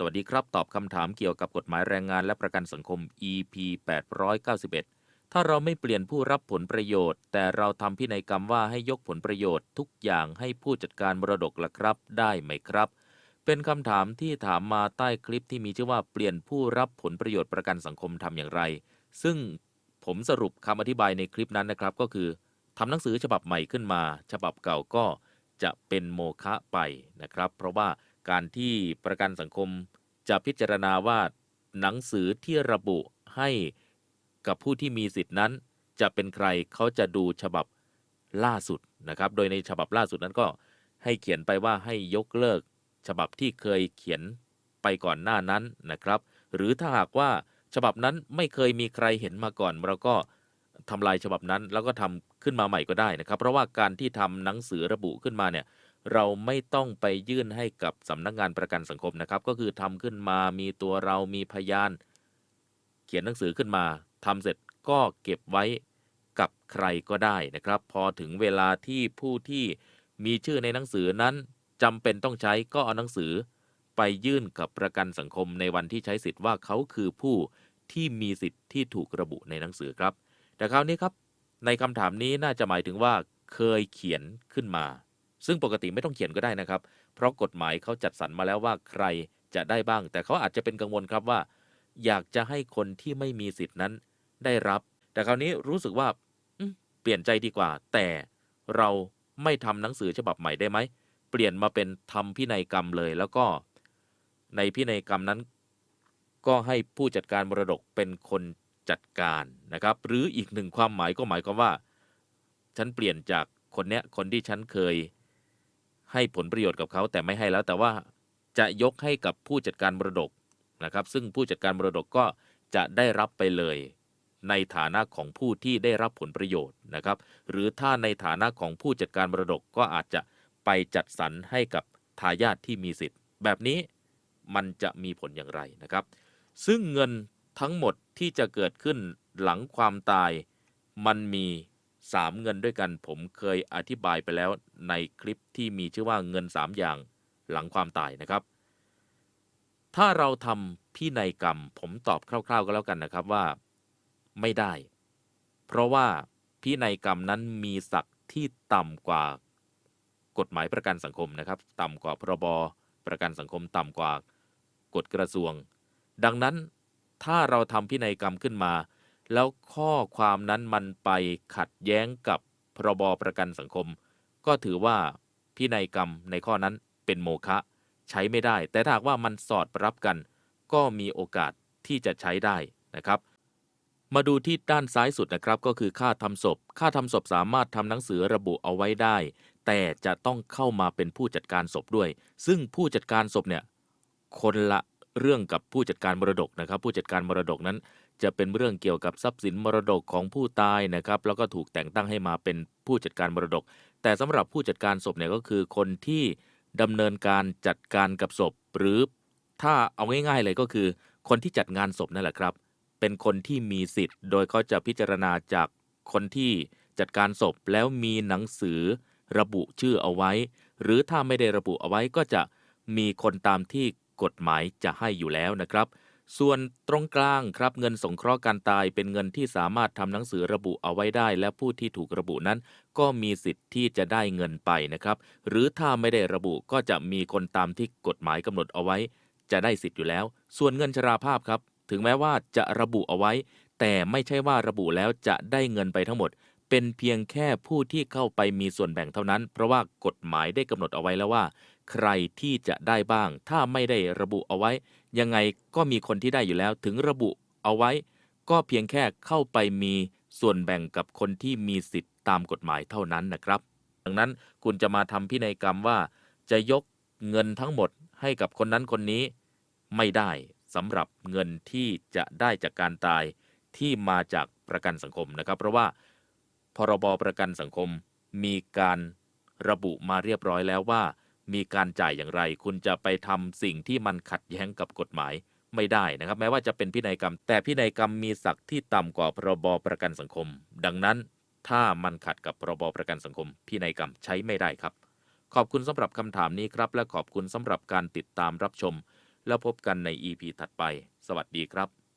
สวัสดีครับ ตอบคำถามเกี่ยวกับกฎหมายแรงงานและประกันสังคม EP 891 ถ้าเราไม่เปลี่ยนผู้รับผลประโยชน์ แต่เราทำพินัยกรรมว่าให้ยกผลประโยชน์ทุกอย่างให้ผู้จัดการมรดกละครับ ได้ไหมครับ เป็นคำถามที่ถามมาใต้คลิปที่มีชื่อว่าเปลี่ยนผู้รับผลประโยชน์ประกันสังคมทำอย่างไร ซึ่งผมสรุปคำอธิบายในคลิปนั้นนะครับ ก็คือทำหนังสือฉบับใหม่ขึ้นมา ฉบับเก่าก็จะเป็นโมฆะไปนะครับ เพราะว่า การที่ประกันสังคมจะพิจารณาว่าหนังสือที่ระบุให้กับผู้ที่มีสิทธินั้น จะเป็นใครเขาจะดูฉบับล่าสุดนะครับ โดยในฉบับล่าสุดนั้นก็ให้เขียนไปว่าให้ยกเลิก ฉบับที่เคยเขียนไปก่อนหน้านั้นนะครับ หรือถ้าหากว่าฉบับนั้นไม่เคยมีใครเห็นมาก่อนเราก็ทำลายฉบับนั้นแล้วก็ทำขึ้นมาใหม่ก็ได้นะครับ เพราะว่าการที่ทำหนังสือระบุขึ้นมาเนี่ย เราไม่ต้องไปยื่นให้กับสำนักงานประกันสังคมนะครับ ก็คือทำขึ้นมามีตัวเรามีพยาน เขียนหนังสือขึ้นมาทำเสร็จก็เก็บไว้กับใครก็ได้นะครับ พอถึงเวลาที่ผู้ที่มีชื่อในหนังสือนั้นจำเป็นต้องใช้ก็เอาหนังสือ ไปยื่นกับประกันสังคมในวันที่ใช้สิทธิ์ว่าเขาคือผู้ที่มีสิทธิ์ที่ถูกระบุในหนังสือครับ แต่คราวนี้ครับ ในคำถามนี้น่าจะหมายถึงว่าเคยเขียนขึ้นมา ซึ่งปกติไม่ต้องเขียนก็ได้นะครับ เพราะกฎหมายเขาจัดสรรมาแล้วว่าใครจะได้บ้าง แต่เขาอาจจะเป็นกังวลครับว่า อยากจะให้คนที่ไม่มีสิทธินั้นได้รับ แต่คราวนี้รู้สึกว่าเปลี่ยนใจดีกว่า แต่เราไม่ทำหนังสือฉบับใหม่ได้ไหม เปลี่ยนมาเป็นทำพินัยกรรมเลยแล้วก็ ในพินัยกรรมนั้น ก็ให้ผู้จัดการมรดกเป็นคนจัดการนะครับ หรืออีกหนึ่งความหมายก็หมายความว่า ฉันเปลี่ยนจากคนเนี้ยคนที่ฉันเคย ให้ผลประโยชน์กับเขาแต่ไม่ให้แล้ว แต่ว่าจะยกให้กับผู้จัดการมรดกนะครับ ซึ่งผู้จัดการมรดกก็จะได้รับไปเลย ในฐานะของผู้ที่ได้รับผลประโยชน์นะครับ หรือถ้าในฐานะของผู้จัดการมรดกก็อาจจะไปจัดสรรให้กับทายาทที่มีสิทธิ์ แบบนี้มันจะมีผลอย่างไรนะครับ ซึ่งเงินทั้งหมดที่จะเกิดขึ้นหลังความตายมันมี 3 เงินด้วยกัน ผมเคยอธิบายไปแล้วในคลิปที่มีชื่อว่าเงิน 3 อย่างหลังความตายนะครับ ถ้าเราทำพินัยกรรม ผมตอบคร่าว ๆ ก็แล้วกันนะครับว่า ไม่ได้ เพราะว่าพินัยกรรมนั้นมีศักดิ์ที่ต่ำกว่ากฎหมายประกันสังคมนะครับ ต่ำกว่าพรบประกันสังคมต่ำกว่ากฎกระทรวง ดังนั้นถ้าเราทำพินัยกรรมขึ้นมา แล้วข้อความนั้นมันไปขัดแย้งกับพรบประกันสังคม ก็ถือว่าพินัยกรรมในข้อนั้นเป็นโมฆะใช้ไม่ได้ แต่ถ้าว่ามันสอดรับกัน ก็มีโอกาสที่จะใช้ได้นะครับ มาดูที่ด้านซ้ายสุดนะครับก็คือค่าทำศพ ค่าทำศพสามารถทำหนังสือระบุเอาไว้ได้ แต่จะต้องเข้ามาเป็นผู้จัดการศพด้วย ซึ่งผู้จัดการศพเนี่ยคนละเรื่องกับผู้จัดการมรดกนะครับ ผู้จัดการมรดกนั้น จะเป็นเรื่องเกี่ยวกับทรัพย์สินมรดกของผู้ตายนะครับ แล้วก็ถูกแต่งตั้งให้มาเป็นผู้จัดการมรดก แต่สำหรับผู้จัดการศพเนี่ยก็คือคนที่ดำเนินการจัดการกับศพ หรือถ้าเอาง่ายๆเลยก็คือ คนที่จัดงานศพนั่นแหละครับ เป็นคนที่มีสิทธิ์ โดยเขาจะพิจารณาจากคนที่จัดการศพแล้วมีหนังสือระบุชื่อเอาไว้ หรือถ้าไม่ได้ระบุเอาไว้ก็จะมีคนตามที่กฎหมายจะให้อยู่แล้วนะครับ ส่วนตรงกลางครับเงินสงเคราะห์การตายเป็นเงินที่สามารถทำหนังสือระบุเอาไว้ได้ และผู้ที่ถูกระบุนั้น ก็มีสิทธิ์ที่จะได้เงินไปนะครับ หรือถ้าไม่ได้ระบุก็จะมีคนตามที่กฎหมายกำหนดเอาไว้ จะได้สิทธิ์อยู่แล้ว ส่วนเงินชราภาพครับ ถึงแม้ว่าจะระบุเอาไว้ แต่ไม่ใช่ว่าระบุแล้วจะได้เงินไปทั้งหมด เป็นเพียงแค่ผู้ที่เข้าไปมีส่วนแบ่งเท่านั้น เพราะว่ากฎหมายได้กำหนดเอาไว้แล้วว่า ใครที่จะได้บ้าง ถ้าไม่ได้ระบุเอาไว้ ยังไงก็มีคนที่ได้อยู่แล้ว ถึงระบุเอาไว้ ก็เพียงแค่เข้าไปมีส่วนแบ่งกับคนที่มีสิทธิ์ตามกฎหมายเท่านั้นนะครับ ดังนั้นคุณจะมาทำพินัยกรรมว่า จะยกเงินทั้งหมดให้กับคนนั้นคนนี้ ไม่ได้สำหรับเงินที่จะได้จากการตายที่มาจากประกันสังคมนะครับ เพราะว่าพรบประกันสังคมมีการระบุมาเรียบร้อยแล้วว่า มีการจ่ายอย่างไร คุณจะไปทำสิ่งที่มันขัดแย้งกับกฎหมายไม่ได้นะครับ แม้ว่าจะเป็นพินัยกรรม แต่พินัยกรรมมีศักดิ์ที่ต่ำกว่าพรบประกันสังคม ดังนั้นถ้ามันขัดกับพรบประกันสังคม พินัยกรรมใช้ไม่ได้ครับ ขอบคุณสำหรับคำถามนี้ครับ และขอบคุณสำหรับการติดตามรับชม แล้วพบกันใน EP ถัดไป สวัสดีครับ